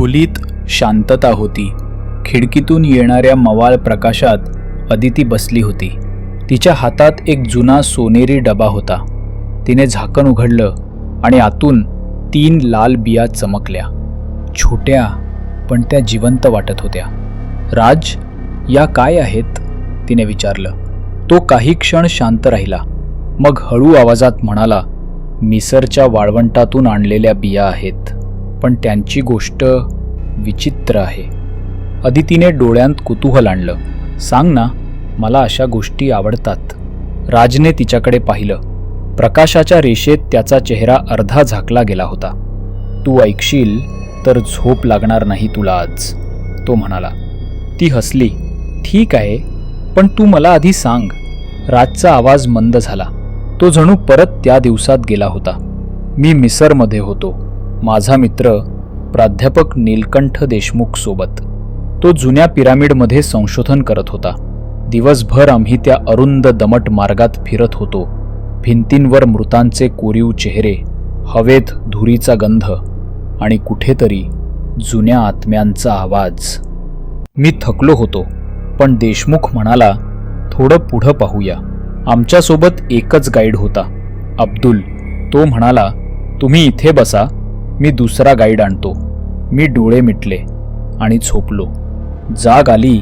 खोलीत शांतता होती. खिडकीतून येणाऱ्या मवाळ प्रकाशात अदिती बसली होती. तिच्या हातात एक जुना सोनेरी डबा होता. तिने झाकण उघडलं आणि आतून तीन लाल बिया चमकल्या. छोट्या पण त्या जिवंत वाटत होत्या. राज या काय आहेत? तिने विचारलं. तो काही क्षण शांत राहिला. मग हळू आवाजात म्हणाला मिसरच्या वाळवंटातून आणलेल्या बिया आहेत. पण त्यांची गोष्ट विचित्र आहे. अदितीने डोळ्यांत कुतूहल आणलं. सांग ना मला अशा गोष्टी आवडतात. राजने तिच्याकडे पाहिलं. प्रकाशाच्या रेषेत त्याचा चेहरा अर्धा झाकला गेला होता. तू ऐकशील तर झोप लागणार नाही तुला आज तो म्हणाला. ती हसली. ठीक आहे पण तू मला आधी सांग. राजचा आवाज मंद झाला. तो जणू परत त्या दिवसात गेला होता. मी मिसरमध्ये होतो. माझा मित्र प्राध्यापक नीलकंठ देशमुख सोबत. तो जुन्या पिरामिडमध्ये संशोधन करत होता. दिवसभर आम्ही त्या अरुंद दमट मार्गात फिरत होतो. भिंतींवर मृतांचे कोरीव चेहरे हवेत धुरीचा गंध आणि कुठेतरी जुन्या आत्म्यांचा आवाज. मी थकलो होतो पण देशमुख म्हणाला थोडं पुढं पाहूया. आमच्यासोबत एकच गाईड होता अब्दुल. तो म्हणाला तुम्ही इथे बसा मी दुसरा गाईड आणतो. मी डोळे मिटले आणि झोपलो. जाग आली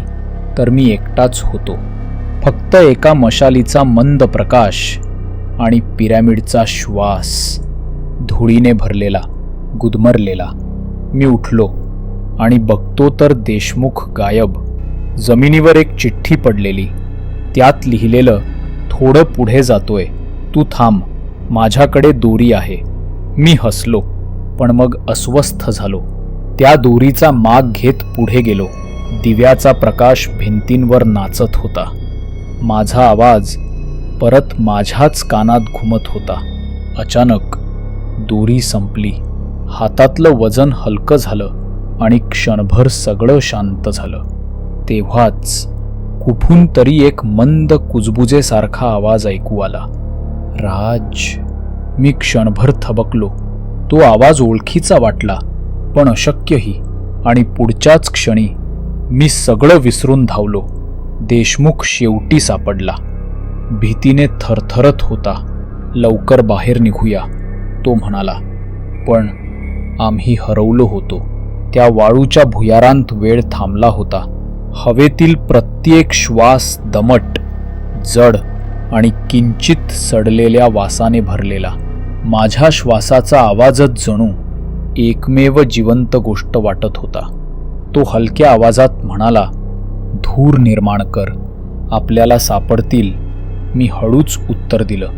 तर मी एकटाच होतो. फक्त एका मशालीचा मंद प्रकाश आणि पिरॅमिडचा श्वास धुळीने भरलेला गुदमरलेला. मी उठलो आणि बघतो तर देशमुख गायब. जमिनीवर एक चिठ्ठी पडलेली. त्यात लिहिलेलं थोडं पुढे जातोय. तू थांब. माझ्याकडे दोरी आहे. मी हसलो. पण मग अस्वस्थ झालो. त्या दोरीचा माग घेत पुढे गेलो. दिव्याचा प्रकाश भिंतींवर नाचत होता. माझा आवाज परत माझ्याच कानात घुमत होता. अचानक दोरी संपली. हातातलं वजन हलकं झालं आणि क्षणभर सगळं शांत झालं. तेव्हाच कुठून तरी एक मंद कुजबुजेसारखा आवाज ऐकू आला. राज मी क्षणभर थबकलो. तो आवाज ओळखीचा वाटला पण अशक्यही आणि पुढच्याच क्षणी मी सगळं विसरून धावलो. देशमुख शेवटी सापडला. भीतीने थरथरत होता. लवकर बाहेर निघूया तो म्हणाला. पण आम्ही हरवलो होतो. त्या वाळूच्या भुयारांत वेळ थांबला होता. हवेतील प्रत्येक श्वास दमट जड आणि किंचित सडलेल्या वासाने भरलेला. माझ्या श्वासाचा आवाजच जणू एकमेव जिवंत गोष्ट वाटत होता. तो हलक्या आवाजात म्हणाला धूर निर्माण कर. आपल्याला सापडतील. मी हळूच उत्तर दिलं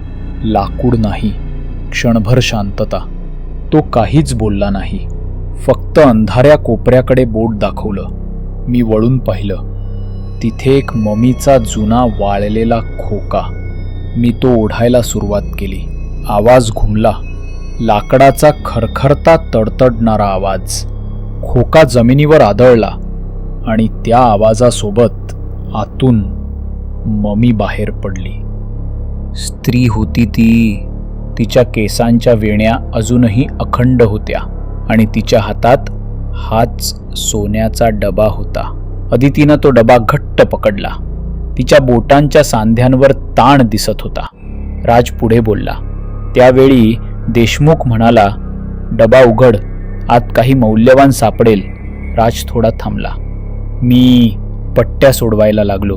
लाकूड नाही. क्षणभर शांतता. तो काहीच बोलला नाही. फक्त अंधाऱ्या कोपऱ्याकडे बोट दाखवलं. मी वळून पाहिलं. तिथे एक ममीचा जुना वाळलेला खोका. मी तो ओढायला सुरुवात केली. आवाज घुमला. लाकडाचा खरखरता तडतडणारा आवाज खोका जमिनीवर आदळला आणि त्या आवाजासोबत आतून ममी बाहेर पडली. स्त्री होती ती. तिच्या केसांच्या वेण्या अजूनही अखंड होत्या आणि तिच्या हातात हाच सोन्याचा डबा होता. अदितीनं तो डबा घट्ट पकडला. तिच्या बोटांच्या सांध्यांवर ताण दिसत होता. राज पुढे बोलला त्यावेळी देशमुख म्हणाला डबा उघड आत काही मौल्यवान सापडेल. राज थोडा थांबला. मी पट्ट्या सोडवायला लागलो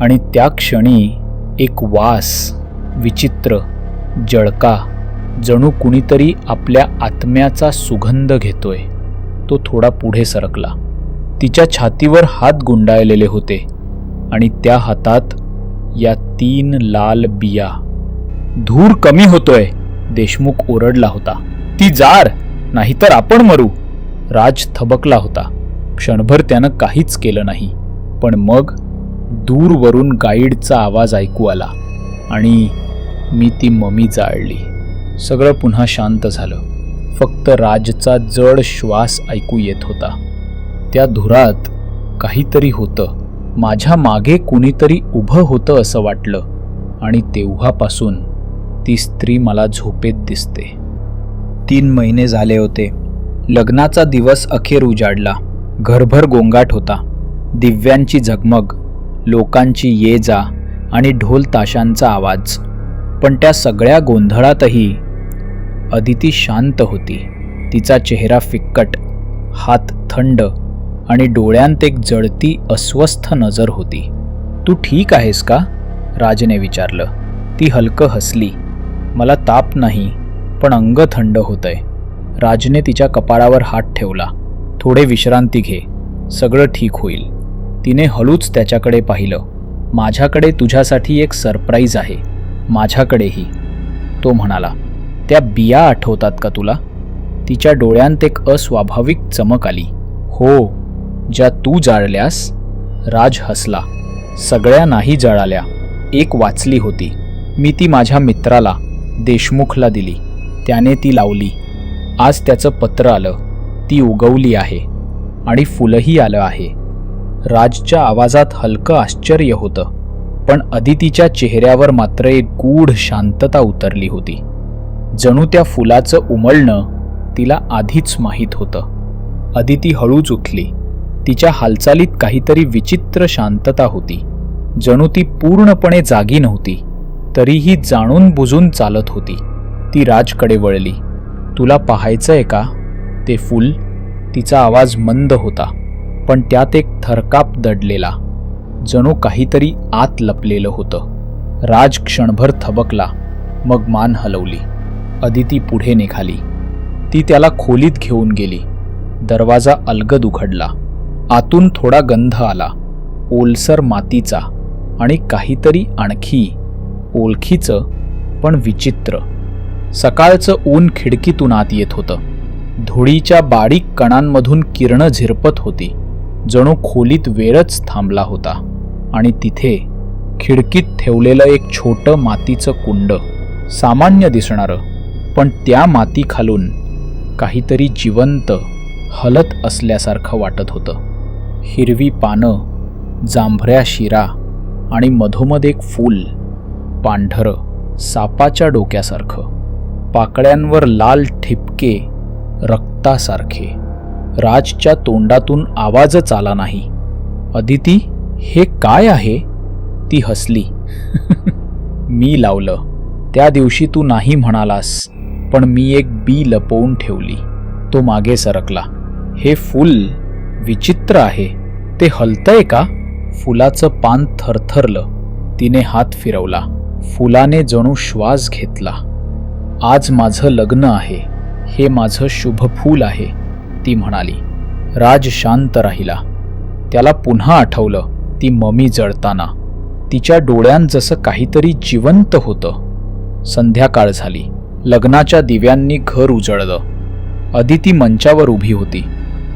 आणि त्या क्षणी एक वास विचित्र जळका जणू कुणीतरी आपल्या आत्म्याचा सुगंध घेतोय. तो थोडा पुढे सरकला. तिच्या छातीवर हात गुंडाळलेले होते आणि त्या हातात या तीन लाल बिया धूर कमी होतोय. देशमुख ओरडला होता. ती जार नाहीतर आपण मरू. राज थबकला होता. क्षणभर त्यानं काहीच केलं नाही. पण मग दूरवरून गाईडचा आवाज ऐकू आला आणि मी ती ममी जाळली. सगळं पुन्हा शांत झालं. फक्त राजचा जड श्वास ऐकू येत होता. त्या धुरात काहीतरी होतं. माझ्या मागे कुणीतरी उभं होतं असं वाटलं आणि तेव्हापासून ती स्त्री मला झोपेत दिसते. तीन महिने झाले होते. लग्नाचा दिवस अखेर उजाडला. घरभर गोंगाट होता. दिव्यांची झगमग लोकांची ये जा आणि ढोल ताशांचा आवाज. पण त्या सगळ्या गोंधळातही अदिती शांत होती. तिचा चेहरा फिक्कट हात थंड आणि डोळ्यांत एक जळती अस्वस्थ नजर होती. तू ठीक आहेस का? राजने विचारलं. ती हलकं हसली. मला ताप नाही पण अंग थंड होतंय. राजने तिच्या कपाळावर हात ठेवला. थोडे विश्रांती घे. सगळं ठीक होईल. तिने हळूच त्याच्याकडे पाहिलं. माझ्याकडे तुझ्यासाठी एक सरप्राईज आहे. माझ्याकडेही. तो म्हणाला त्या बिया आठवतात का तुला? तिच्या डोळ्यांत एक अस्वाभाविक चमक आली. हो ज्या तू जाळल्यास. राज हसला. सगळ्या नाही जळाल्या. एक वाचली होती. मी ती माझ्या मित्राला देशमुखला दिली. त्याने ती लावली. आज त्याचं पत्र आलं. ती उगवली आहे. आणि फुलंही आलं आहे. राजच्या आवाजात हलकं आश्चर्य होतं. पण अदितीच्या चेहऱ्यावर मात्र एक गूढ शांतता उतरली होती. जणू त्या फुलाचं उमलणं तिला आधीच माहीत होतं. अदिती हळूच उठली. तिच्या हालचालीत काहीतरी विचित्र शांतता होती. जणू ती पूर्णपणे जागी नव्हती. तरीही जाणून बुजून चालत होती. ती राजकडे वळली. तुला पाहायचंय का? ते फूल. तिचा आवाज मंद होता पण त्यात एक थरकाप दडलेला. जणू काहीतरी आत लपलेलं होतं. राज क्षणभर थबकला मग मान हलवली. अदिती पुढे निघाली. ती त्याला खोलीत घेऊन गेली. दरवाजा अलगद उघडला. आतून थोडा गंध आला. ओलसर मातीचा आणि काहीतरी आणखी ओळखीचं पण विचित्र. सकाळचं ऊन खिडकीतून आत येत होतं. धुळीच्या बारीक कणांमधून किरणं झिरपत होती. जणू खोलीत वेळच थांबला होता. आणि तिथे खिडकीत ठेवलेलं एक छोटं मातीचं कुंड सामान्य दिसणारं पण त्या मातीखालून काहीतरी जिवंत हलत असल्यासारखं वाटत होतं. हिरवी पानं जांभऱ्या शिरा आणि मधोमध एक फूल पांढरं सापाच्या डोक्यासारखं पाकळ्यांवर लाल ठिपके रक्तासारखे. राजच्या तोंडातून आवाजच आला नाही. अदिती हे काय आहे? ती हसली. मी लावलं. त्या दिवशी तू नाही म्हणालास पण मी एक बी लपवून ठेवली. तो मागे सरकला. हे फूल विचित्र आहे. ते हलतंय का? फुलाचं पान थरथरलं. तिने हात फिरवला. फुलाने जणू श्वास घेतला. आज माझं लग्न आहे. हे माझं शुभ फूल आहे ती म्हणाली. राज शांत राहिला. त्याला पुन्हा आठवलं ती ममी जळताना. तिच्या डोळ्यांत जसं काहीतरी जिवंत होतं. संध्याकाळ झाली. लग्नाच्या दिव्यांनी घर उजळलं. अदिती मंचावर उभी होती.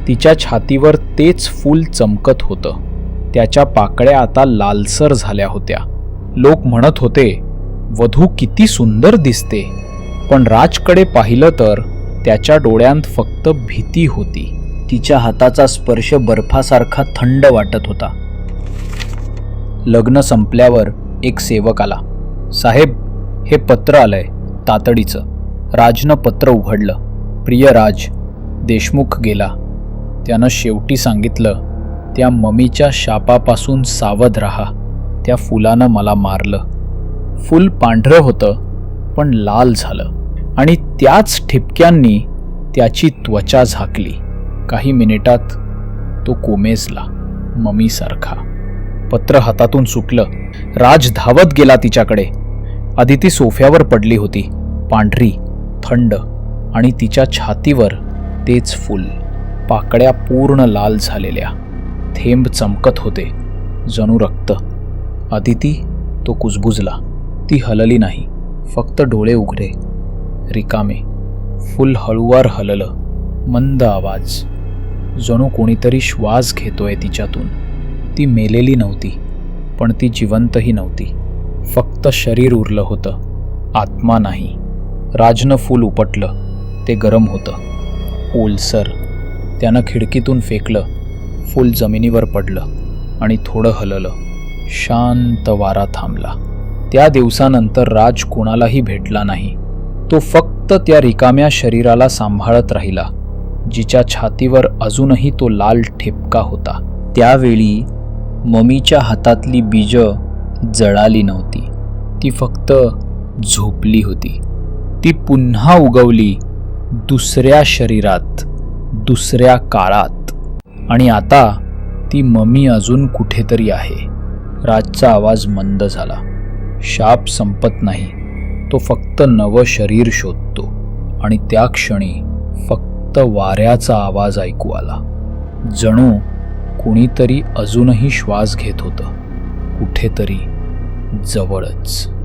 तिच्या छातीवर तेच फूल चमकत होतं. त्याच्या पाकळ्या आता लालसर झाल्या होत्या. लोक म्हणत होते वधू किती सुंदर दिसते. पण राजकडे पाहिलं तर त्याच्या डोळ्यांत फक्त भीती होती. तिच्या हाताचा स्पर्श बर्फासारखा थंड वाटत होता. लग्न संपल्यावर एक सेवक आला. साहेब हे पत्र आलंय तातडीचं. राजनं पत्र उघडलं. प्रिय राज देशमुख गेला. त्यानं शेवटी सांगितलं त्या ममीच्या शापापासून सावध राहा. त्या फुलानं मला मारलं. फूल पांढरं होतं पण लाल झालं. आणि त्याच ठिपक्यांनी त्याची त्वचा झाकली. काही मिनिटात तो कोमेजला ममीसारखा. पत्र हातातून सुटलं. राज धावत गेला तिच्याकडे. आदिती सोफ्यावर पडली होती. पांढरी थंड आणि तिच्या छातीवर तेच फूल. पाकड्या पूर्ण लाल झालेल्या. थेंब चमकत होते. जणू रक्त. आदिती तो कुजबुजला. ती हलली नाही फक्त डोळे उघडे. रिकामे फुल हळुवार हललं मंद आवाज. जणू कोणीतरी श्वास घेतोय तिच्यातून. ती मेलेली नव्हती पण ती जिवंतही नव्हती. फक्त शरीर उरलं होतं आत्मा नाही. राजनं फूल उपटलं ते गरम होतं. ओलसर त्यानं खिडकीतून फेकलं फूल जमिनीवर पडलं आणि थोडं हललं. शांत वारा थांबला. त्या दिवसानंतर राज कोणालाही भेटला नाही. तो फक्त त्या रिकाम्या शरीराला सांभाळत राहिला जिच्या छातीवर अजूनही तो लाल ठिपका होता. त्यावेळी ममीच्या हातातली बीज जळाली नव्हती. ती फक्त झोपली होती. ती पुन्हा उगवली दुसऱ्या शरीरात दुसऱ्या काळात. आणि आता ती ममी अजून कुठेतरी आहे. राजचा आवाज मंद झाला. शाप संपत नाही. तो फक्त नवं शरीर शोधतो. आणि त्या क्षणी फक्त वाऱ्याचा आवाज ऐकू आला. जणू कुणीतरी अजूनही श्वास घेत होतं. कुठेतरी जवळच.